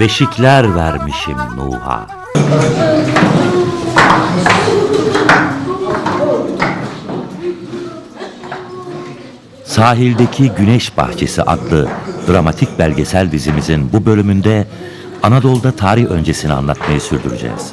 beşikler vermişim Nuh'a. Sahildeki Güneş Bahçesi adlı dramatik belgesel dizimizin bu bölümünde Anadolu'da tarih öncesini anlatmayı sürdüreceğiz.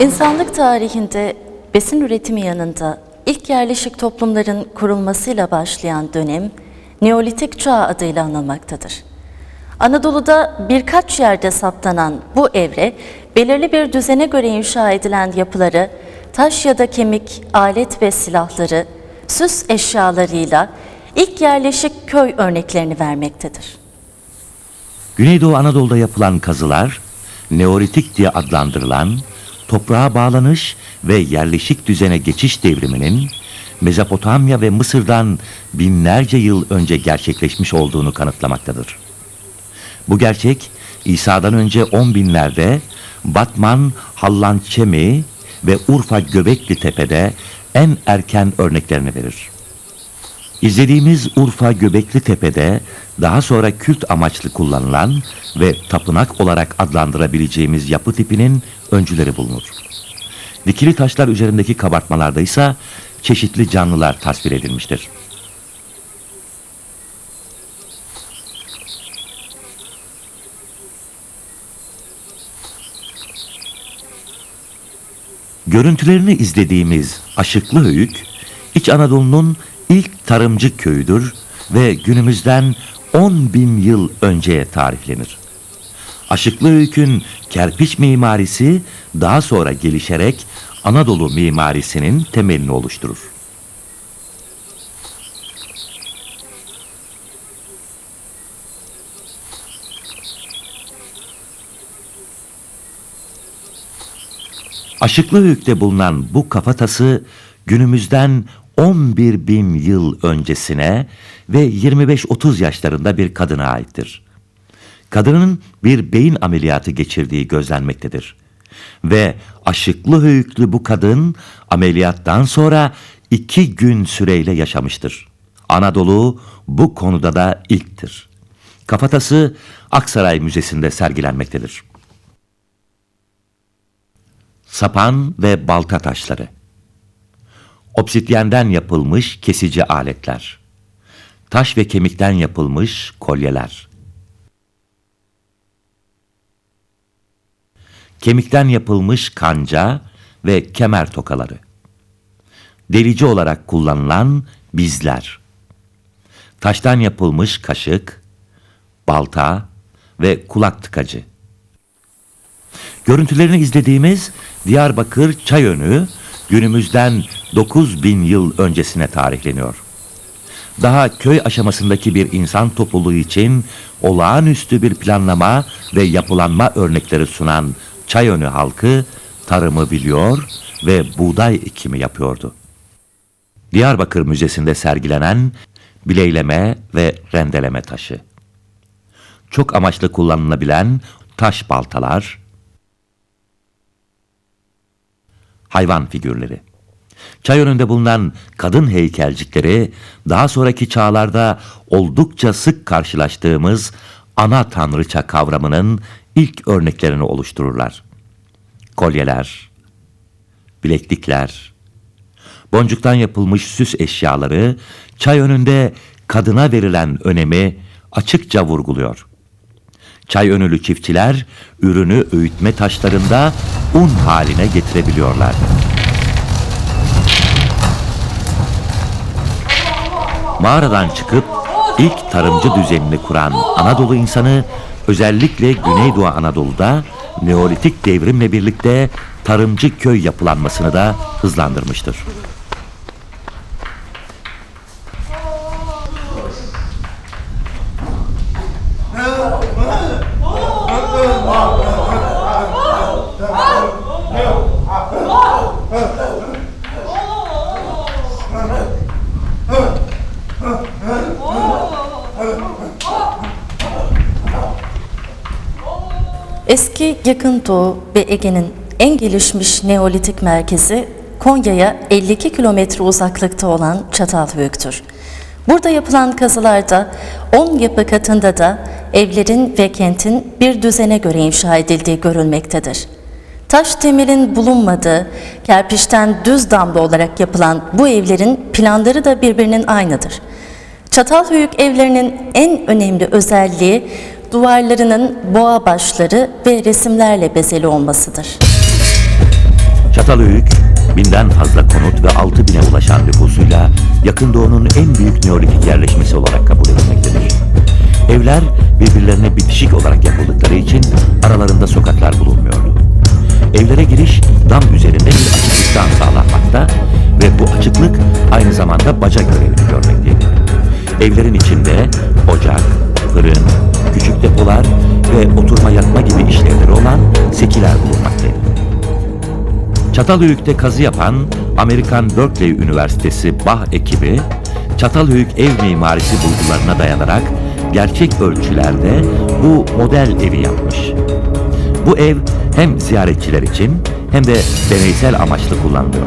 İnsanlık tarihinde besin üretimi yanında ilk yerleşik toplumların kurulmasıyla başlayan dönem Neolitik Çağ adıyla anılmaktadır. Anadolu'da birkaç yerde saptanan bu evre belirli bir düzene göre inşa edilen yapıları taş ya da kemik, alet ve silahları, süs eşyalarıyla ilk yerleşik köy örneklerini vermektedir. Güneydoğu Anadolu'da yapılan kazılar, Neolitik diye adlandırılan toprağa bağlanış ve yerleşik düzene geçiş devriminin Mezopotamya ve Mısır'dan binlerce yıl önce gerçekleşmiş olduğunu kanıtlamaktadır. Bu gerçek İsa'dan önce 10 binlerde Batman, Hallançemi ve Urfa Göbekli Tepe'de en erken örneklerini verir. İzlediğimiz Urfa Göbekli Tepe'de daha sonra kült amaçlı kullanılan ve tapınak olarak adlandırabileceğimiz yapı tipinin öncüleri bulunur. Dikili taşlar üzerindeki kabartmalarda ise çeşitli canlılar tasvir edilmiştir. Görüntülerini izlediğimiz Aşıklı Höyük, İç Anadolu'nun ilk tarımcı köyüdür ve günümüzden 10 bin yıl önceye tarihlenir. Aşıklı Höyük'ün kerpiç mimarisi daha sonra gelişerek Anadolu mimarisinin temelini oluşturur. Aşıklıhöyük'te bulunan bu kafatası günümüzden 11 bin yıl öncesine ve 25-30 yaşlarında bir kadına aittir. Kadının bir beyin ameliyatı geçirdiği gözlenmektedir. Ve aşıklı höyüklü bu kadın ameliyattan sonra iki gün süreyle yaşamıştır. Anadolu bu konuda da ilktir. Kafatası Aksaray Müzesi'nde sergilenmektedir. Sapan ve balta taşları. Obsidyenden yapılmış kesici aletler. Taş ve kemikten yapılmış kolyeler. Kemikten yapılmış kanca ve kemer tokaları. Delici olarak kullanılan bizler. Taştan yapılmış kaşık, balta ve kulak tıkacı. Görüntülerini izlediğimiz Diyarbakır Çayönü günümüzden 9000 yıl öncesine tarihleniyor. Daha köy aşamasındaki bir insan topluluğu için olağanüstü bir planlama ve yapılanma örnekleri sunan Çayönü halkı tarımı biliyor ve buğday ekimi yapıyordu. Diyarbakır Müzesi'nde sergilenen bileyleme ve rendeleme taşı. Çok amaçlı kullanılabilen taş baltalar, hayvan figürleri. Çay önünde bulunan kadın heykelcikleri daha sonraki çağlarda oldukça sık karşılaştığımız ana tanrıça kavramının ilk örneklerini oluştururlar. Kolyeler, bileklikler, boncuktan yapılmış süs eşyaları çay önünde kadına verilen önemi açıkça vurguluyor. Çay önülü çiftçiler ürünü öğütme taşlarında un haline getirebiliyorlar. Mağaradan çıkıp ilk tarımcı düzenini kuran Anadolu insanı özellikle Güneydoğu Anadolu'da Neolitik devrimle birlikte tarımcı köy yapılanmasını da hızlandırmıştır. Eski Yakın Doğu ve Ege'nin en gelişmiş Neolitik merkezi Konya'ya 52 kilometre uzaklıkta olan Çatalhöyük'tür. Burada yapılan kazılarda 10 yapı katında da evlerin ve kentin bir düzene göre inşa edildiği görülmektedir. Taş temelin bulunmadığı, kerpiçten düz damla olarak yapılan bu evlerin planları da birbirinin aynıdır. Çatalhöyük evlerinin en önemli özelliği duvarlarının boğa başları ve resimlerle bezeli olmasıdır. Çatalhöyük, binden fazla konut ve 6 bine ulaşan nüfusuyla Yakın Doğu'nun en büyük Neolitik yerleşmesi olarak kabul edilmektedir. Evler birbirlerine bitişik olarak yapıldıkları için aralarında sokaklar bulunmuyordu. Evlere giriş dam üzerinde bir açıklıktan sağlanmakta ve bu açıklık aynı zamanda baca görevini görmekteydi. Evlerin içinde ocak, fırın, küçük depolar ve oturma yatma gibi işlevleri olan sekiler bulunmaktaydı. Çatalhöyük'te kazı yapan Amerikan Berkeley Üniversitesi BAH ekibi, Çatalhöyük ev mimarisi bulgularına dayanarak gerçek ölçülerde bu model evi yapmış. Bu ev hem ziyaretçiler için hem de deneysel amaçlı kullanılıyor.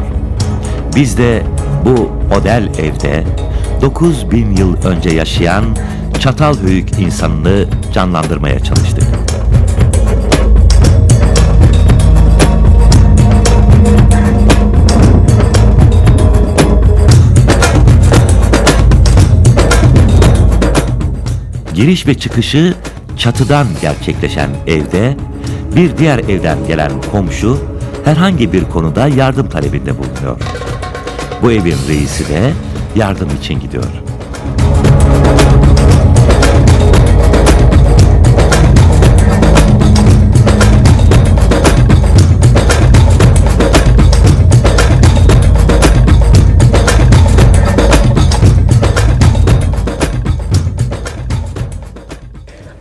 Biz de bu model evde 9000 yıl önce yaşayan Çatalhöyük insanını canlandırmaya çalıştık. Giriş ve çıkışı çatıdan gerçekleşen evde bir diğer evden gelen komşu herhangi bir konuda yardım talebinde bulunuyor. Bu evin reisi de yardım için gidiyor.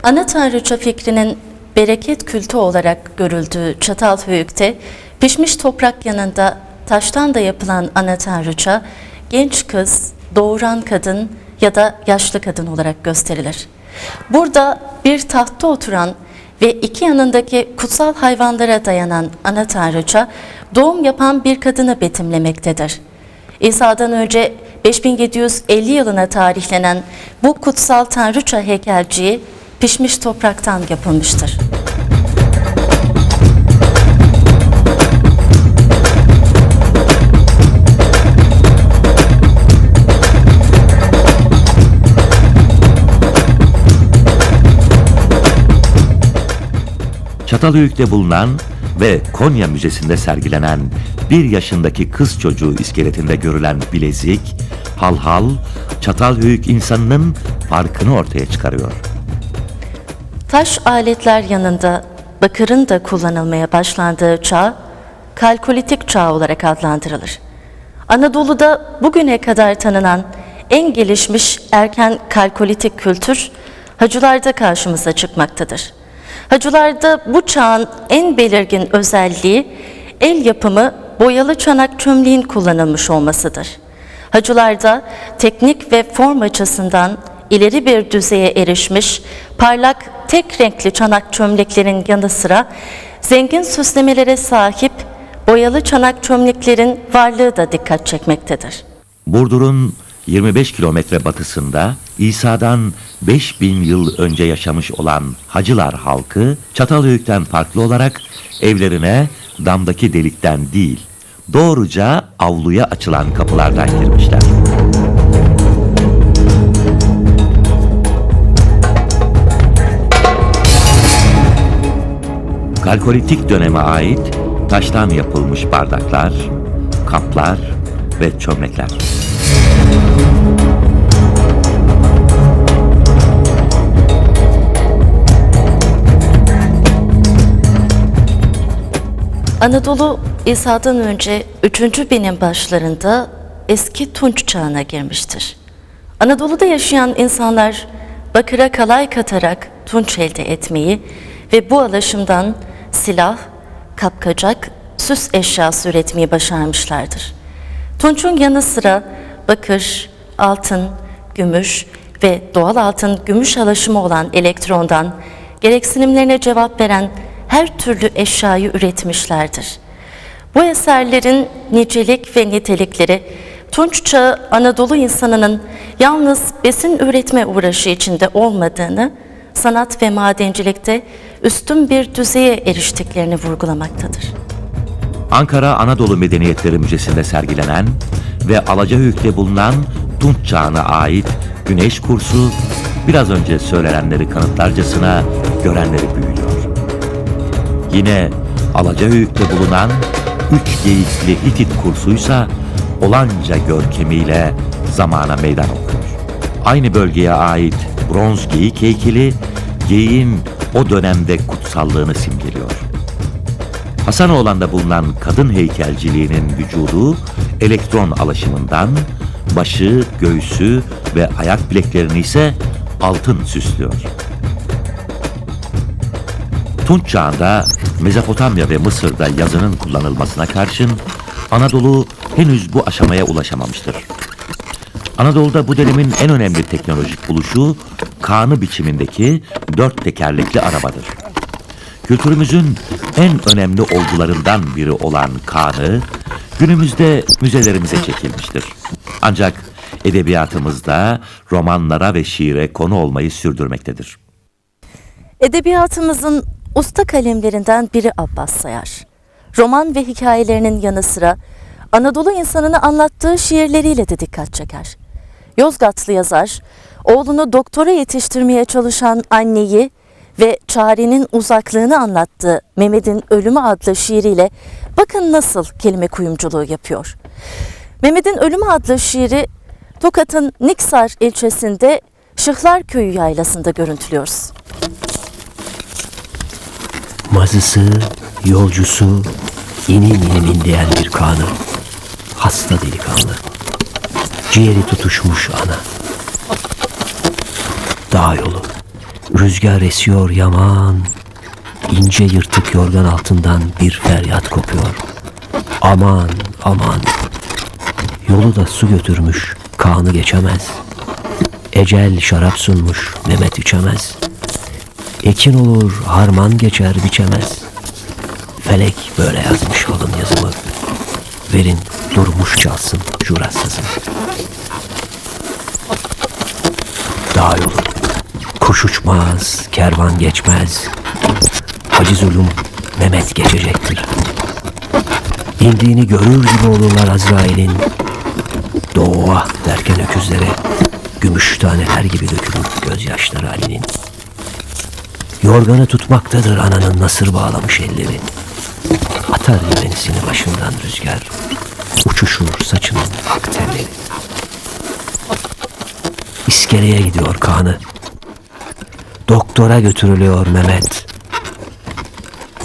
Ana tanrıça fikrinin bereket kültü olarak görüldüğü Çatalhöyük'te pişmiş toprak yanında taştan da yapılan ana tanrıça genç kız, doğuran kadın ya da yaşlı kadın olarak gösterilir. Burada bir tahtta oturan ve iki yanındaki kutsal hayvanlara dayanan ana tanrıça doğum yapan bir kadını betimlemektedir. İsa'dan önce 5750 yılına tarihlenen bu kutsal tanrıça heykelciği pişmiş topraktan yapılmıştır. Çatalhöyük'te bulunan ve Konya Müzesi'nde sergilenen bir yaşındaki kız çocuğu iskeletinde görülen bilezik, halhal, Çatalhöyük insanının farkını ortaya çıkarıyor. Taş aletler yanında bakırın da kullanılmaya başlandığı çağ, kalkolitik çağ olarak adlandırılır. Anadolu'da bugüne kadar tanınan en gelişmiş erken kalkolitik kültür hacılarda karşımıza çıkmaktadır. Hacılarda bu çağın en belirgin özelliği el yapımı boyalı çanak çömleğin kullanılmış olmasıdır. Hacılarda teknik ve form açısından ileri bir düzeye erişmiş, parlak tek renkli çanak çömleklerin yanı sıra zengin süslemelere sahip boyalı çanak çömleklerin varlığı da dikkat çekmektedir. Burdur'un 25 kilometre batısında İsa'dan 5000 yıl önce yaşamış olan Hacılar halkı Çatalhöyük'ten farklı olarak evlerine damdaki delikten değil, doğruca avluya açılan kapılardan girmişler. Kalkolitik döneme ait taştan yapılmış bardaklar, kaplar ve çömlekler. Anadolu İsa'dan önce 3. binin başlarında eski Tunç çağına girmiştir. Anadolu'da yaşayan insanlar bakıra kalay katarak tunç elde etmeyi ve bu alaşımdan silah, kapkacak, süs eşyası üretmeyi başarmışlardır. Tunç'un yanı sıra bakır, altın, gümüş ve doğal altın gümüş alaşımı olan elektrondan gereksinimlerine cevap veren her türlü eşyayı üretmişlerdir. Bu eserlerin nicelik ve nitelikleri Tunç Çağı Anadolu insanının yalnız besin üretme uğraşı içinde olmadığını, sanat ve madencilikte üstün bir düzeye eriştiklerini vurgulamaktadır. Ankara Anadolu Medeniyetleri Müzesi'nde sergilenen ve Alacahöyük'te bulunan Tunç Çağı'na ait güneş kursu biraz önce söylenenleri kanıtlarcasına görenleri büyülüyor. Yine Alacahöyük'te bulunan üç geyikli Hitit kursuysa olanca görkemiyle zamana meydan okuyor. Aynı bölgeye ait bronz geyik heykeli geyiğin o dönemde kutsallığını simgeliyor. Hasanoğlan'da bulunan kadın heykelciliğinin vücudu elektron alaşımından, başı, göğsü ve ayak bileklerini ise altın süslüyor. Tunç çağında Mezopotamya ve Mısır'da yazının kullanılmasına karşın Anadolu henüz bu aşamaya ulaşamamıştır. Anadolu'da bu dönemin en önemli teknolojik buluşu kanı biçimindeki dört tekerlekli arabadır. Kültürümüzün en önemli olgularından biri olan kanı günümüzde müzelerimize çekilmiştir. Ancak edebiyatımızda romanlara ve şiire konu olmayı sürdürmektedir. Edebiyatımızın usta kalemlerinden biri Abbas Sayar. Roman ve hikayelerinin yanı sıra Anadolu insanını anlattığı şiirleriyle de dikkat çeker. Yozgatlı yazar, oğlunu doktora yetiştirmeye çalışan anneyi ve çarenin uzaklığını anlattığı Mehmet'in Ölümü adlı şiiriyle bakın nasıl kelime kuyumculuğu yapıyor. Mehmet'in Ölümü adlı şiiri Tokat'ın Niksar ilçesinde Şıhlar Köyü yaylasında görüntülüyoruz. Mazısı, yolcusu, inim inim inleyen bir kanı. Hasta delikanlı. Ciğeri tutuşmuş ana. Dağ yolu. Rüzgar esiyor yaman. İnce yırtık yorgan altından bir feryat kopuyor. Aman aman. Yolu da su götürmüş. Kanı geçemez. Ecel şarap sunmuş. Mehmet içemez. Ekin olur, harman geçer biçemez. Felek böyle yazmış alın yazımı. Verin durmuş çalsın jurassızım. Dağ yolu. Kuş uçmaz, kervan geçmez. Hacı zulüm Mehmet geçecektir. İndiğini görür gibi olurlar Azrail'in. Doğa derken öküzlere gümüş taneler gibi dökülür gözyaşları Ali'nin. Yorganı tutmaktadır ananın nasır bağlamış elleri. Atar yemenisini başından rüzgar. Uçuşur saçının ak telleri. İskeleye gidiyor kanı. Doktora götürülüyor Mehmet.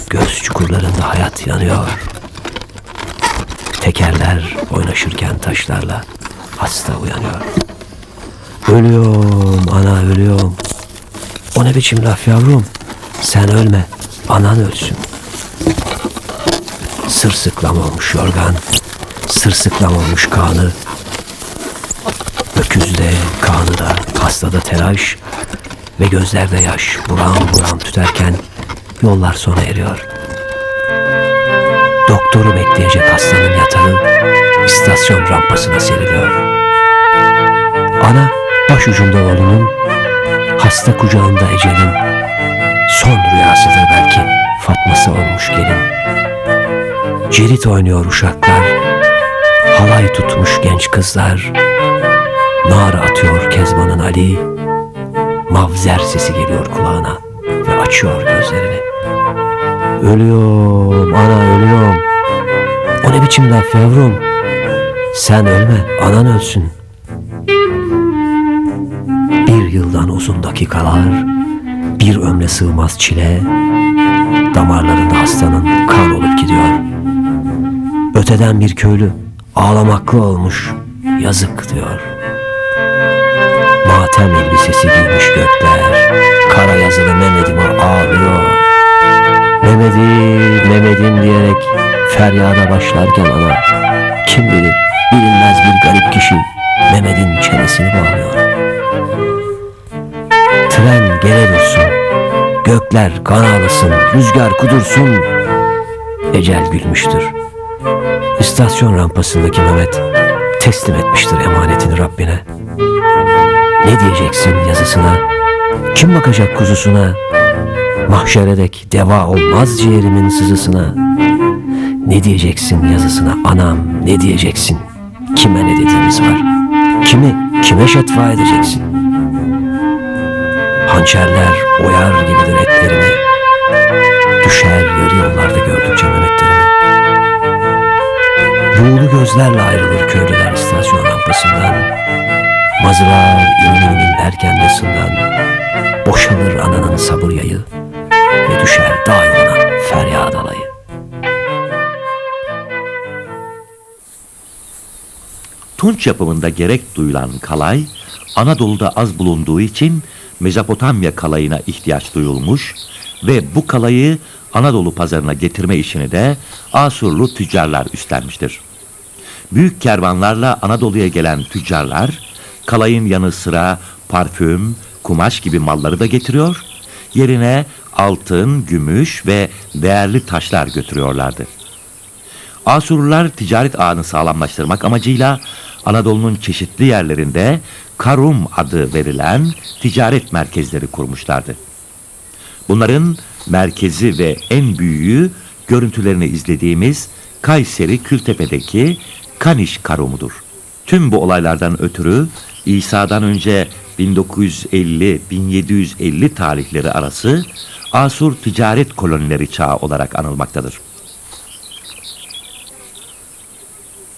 Göz çukurlarında hayat yanıyor. Tekerler oynaşırken taşlarla hasta uyanıyor. Ölüyorum ana ölüyorum. O ne biçim laf yavrum? Sen ölme, anan ölsün. Sırsıklam olmuş yorgan, sırsıklam olmuş kanı. Öküzde, kanı da, hastada telaş ve gözlerde yaş buram buram tüterken yollar sona eriyor. Doktoru bekleyecek hastanın yatağı istasyon rampasına seriliyor. Ana başucunda oğlunun Hasta kucağında ecelin Son rüyasıdır belki Fatması olmuş gelin Cirit oynuyor uşaklar Halay tutmuş genç kızlar Nar atıyor Kezban'ın Ali Mavzer sesi geliyor kulağına Ve açıyor gözlerini. Ölüyorum ana ölüyorum. O ne biçim laf yavrum? Sen ölme anan ölsün. Bir yıldan uzun dakikalar, bir ömre sığmaz çile, damarlarında hastanın kan olup gidiyor. Öteden bir köylü ağlamaklı olmuş, yazık diyor. Matem elbisesi giymiş gökler, kara yazılı Mehmet'ime ağlıyor. Mehmet'im, Mehmet'im diyerek feryada başlarken ana, kim bilir bilinmez bir garip kişi Mehmet'in çenesini bağlıyor. Tren gele dursun. Gökler kan ağlasın, rüzgar kudursun. Ecel gülmüştür. İstasyon rampasındaki Mehmet teslim etmiştir emanetini Rabbine. Ne diyeceksin yazısına? Kim bakacak kuzusuna? Mahşere dek deva olmaz ciğerimin sızısına. Ne diyeceksin yazısına anam ne diyeceksin? Kime ne dediğimiz var? Kimi kime şetva edeceksin? Hançerler oyar gibidir etlerini. Düşer yarı yollarda gördükçe Mehmetlerimi. Buğulu gözlerle ayrılır köylüler istasyon rampasından. Mazılar imin imin erken yasından. Boşalır ananın sabır yayı ve düşer dağ yoluna feryat alayı. Tunç yapımında gerek duyulan kalay, Anadolu'da az bulunduğu için Mezopotamya kalayına ihtiyaç duyulmuş ve bu kalayı Anadolu pazarına getirme işini de Asurlu tüccarlar üstlenmiştir. Büyük kervanlarla Anadolu'ya gelen tüccarlar, kalayın yanı sıra parfüm, kumaş gibi malları da getiriyor, yerine altın, gümüş ve değerli taşlar götürüyorlardı. Asurlular ticaret ağını sağlamlaştırmak amacıyla Anadolu'nun çeşitli yerlerinde Karum adı verilen ticaret merkezleri kurmuşlardı. Bunların merkezi ve en büyüğü görüntülerini izlediğimiz Kayseri Kültepe'deki Kaniş Karumu'dur. Tüm bu olaylardan ötürü İsa'dan önce 1950-1750 tarihleri arası Asur ticaret kolonileri çağı olarak anılmaktadır.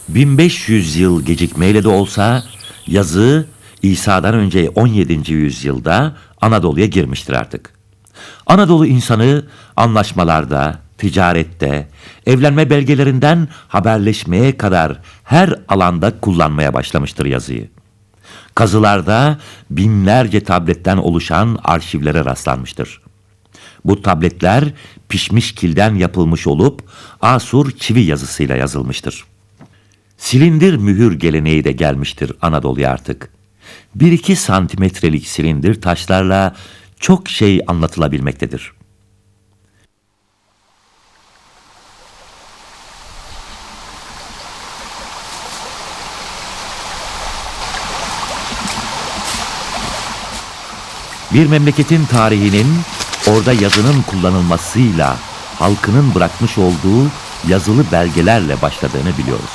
1500 yıl gecikmeyle de olsa yazı İsa'dan önce 17. yüzyılda Anadolu'ya girmiştir artık. Anadolu insanı anlaşmalarda, ticarette, evlenme belgelerinden haberleşmeye kadar her alanda kullanmaya başlamıştır yazıyı. Kazılarda binlerce tabletten oluşan arşivlere rastlanmıştır. Bu tabletler pişmiş kilden yapılmış olup Asur çivi yazısıyla yazılmıştır. Silindir mühür geleneği de gelmiştir Anadolu'ya artık. Bir iki santimetrelik silindir taşlarla çok şey anlatılabilmektedir. Bir memleketin tarihinin orada yazının kullanılmasıyla halkının bırakmış olduğu yazılı belgelerle başladığını biliyoruz.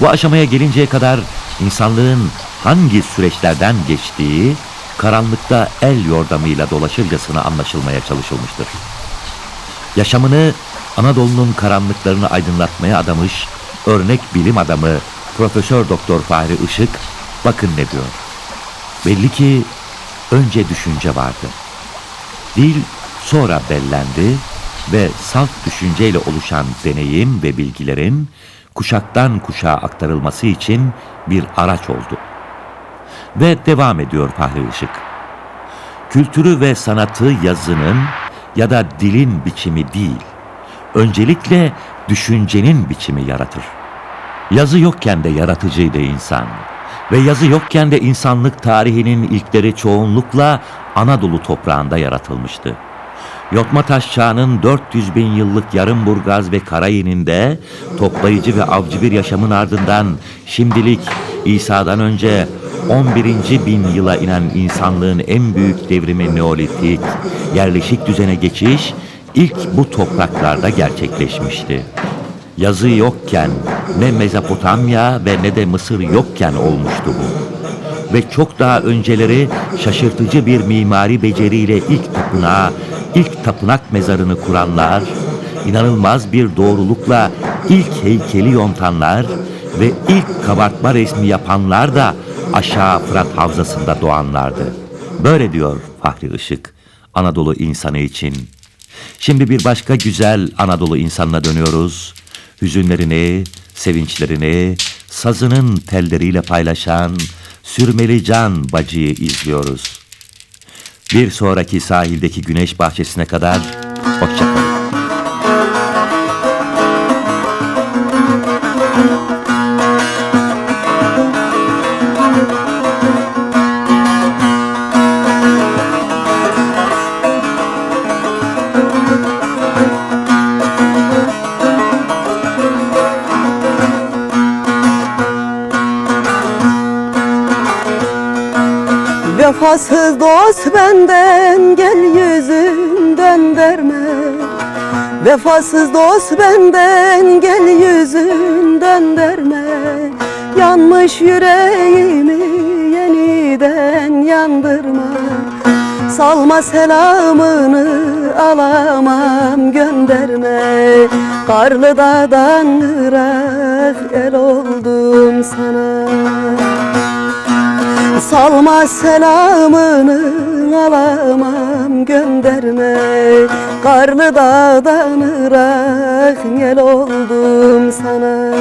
Bu aşamaya gelinceye kadar insanlığın hangi süreçlerden geçtiği karanlıkta el yordamıyla dolaşırcasına anlaşılmaya çalışılmıştır. Yaşamını Anadolu'nun karanlıklarını aydınlatmaya adamış örnek bilim adamı Profesör Doktor Fahri Işık bakın ne diyor. Belli ki önce düşünce vardı. Dil sonra bellendi ve salt düşünceyle oluşan deneyim ve bilgilerin kuşaktan kuşağa aktarılması için bir araç oldu. Ve devam ediyor Fahri Işık. Kültürü ve sanatı yazının ya da dilin biçimi değil, öncelikle düşüncenin biçimi yaratır. Yazı yokken de yaratıcıydı insan. Ve yazı yokken de insanlık tarihinin ilkleri çoğunlukla Anadolu toprağında yaratılmıştı. Yotma taş çağının 400 bin yıllık Yarımburgaz ve Karayin'inde toplayıcı ve avcı bir yaşamın ardından şimdilik İsa'dan önce 11. bin yıla inen insanlığın en büyük devrimi Neolitik, yerleşik düzene geçiş ilk bu topraklarda gerçekleşmişti. Yazı yokken ne Mezopotamya ve ne de Mısır yokken olmuştu bu ve çok daha önceleri şaşırtıcı bir mimari beceriyle ilk tapınağı, ilk tapınak mezarını kuranlar, inanılmaz bir doğrulukla ilk heykeli yontanlar ve ilk kabartma resmi yapanlar da aşağı Fırat Havzası'nda doğanlardı. Böyle diyor Fahri Işık, Anadolu insanı için. Şimdi bir başka güzel Anadolu insanına dönüyoruz. Hüzünlerini, sevinçlerini, sazının telleriyle paylaşan Sürmeli Can Bacı'yı izliyoruz. Bir sonraki sahildeki güneş bahçesine kadar hoşçakalın. Benden gel yüzünden derme Vefasız dost benden gel yüzünden derme Yanmış yüreğimi yeniden yandırma. Salma selamını alamam gönderme. Karlı dağdan ırak el oldum sana Salma selamını alamam gönderme. Karlı dağdan ırak el oldum sana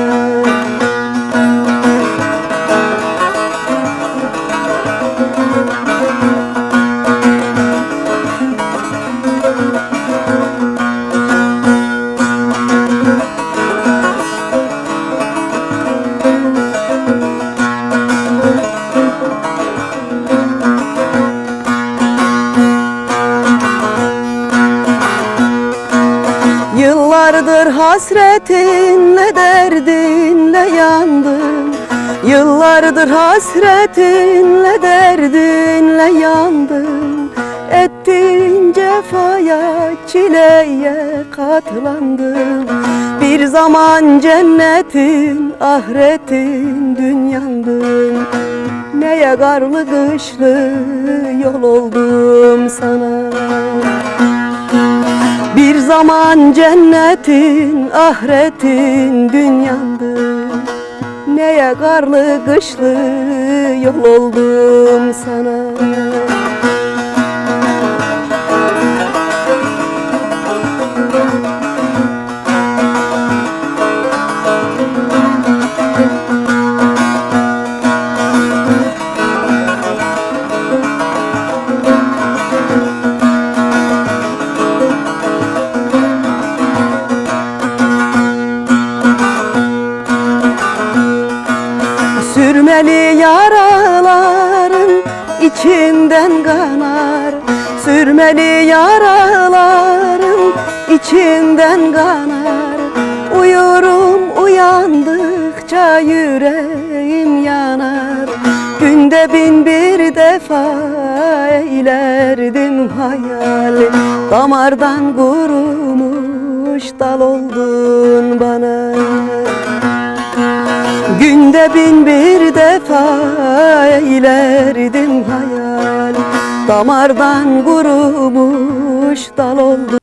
hasretinle derdinle yandım Ettin cefaya çileye katlandım Bir zaman cennetin ahiretin dünyandım Neye karlı kışlı yol oldum sana? Bir zaman cennetin, ahiretin dünyandı Neye karlı kışlı yol oldum sana yaraların içinden kanar. Uyurum uyandıkça yüreğim yanar. Günde bin bir defa eylerdim hayal. Damardan kurumuş dal oldun bana. Günde bin bir defa eylerdim hayal Damardan kurumuş dal oldu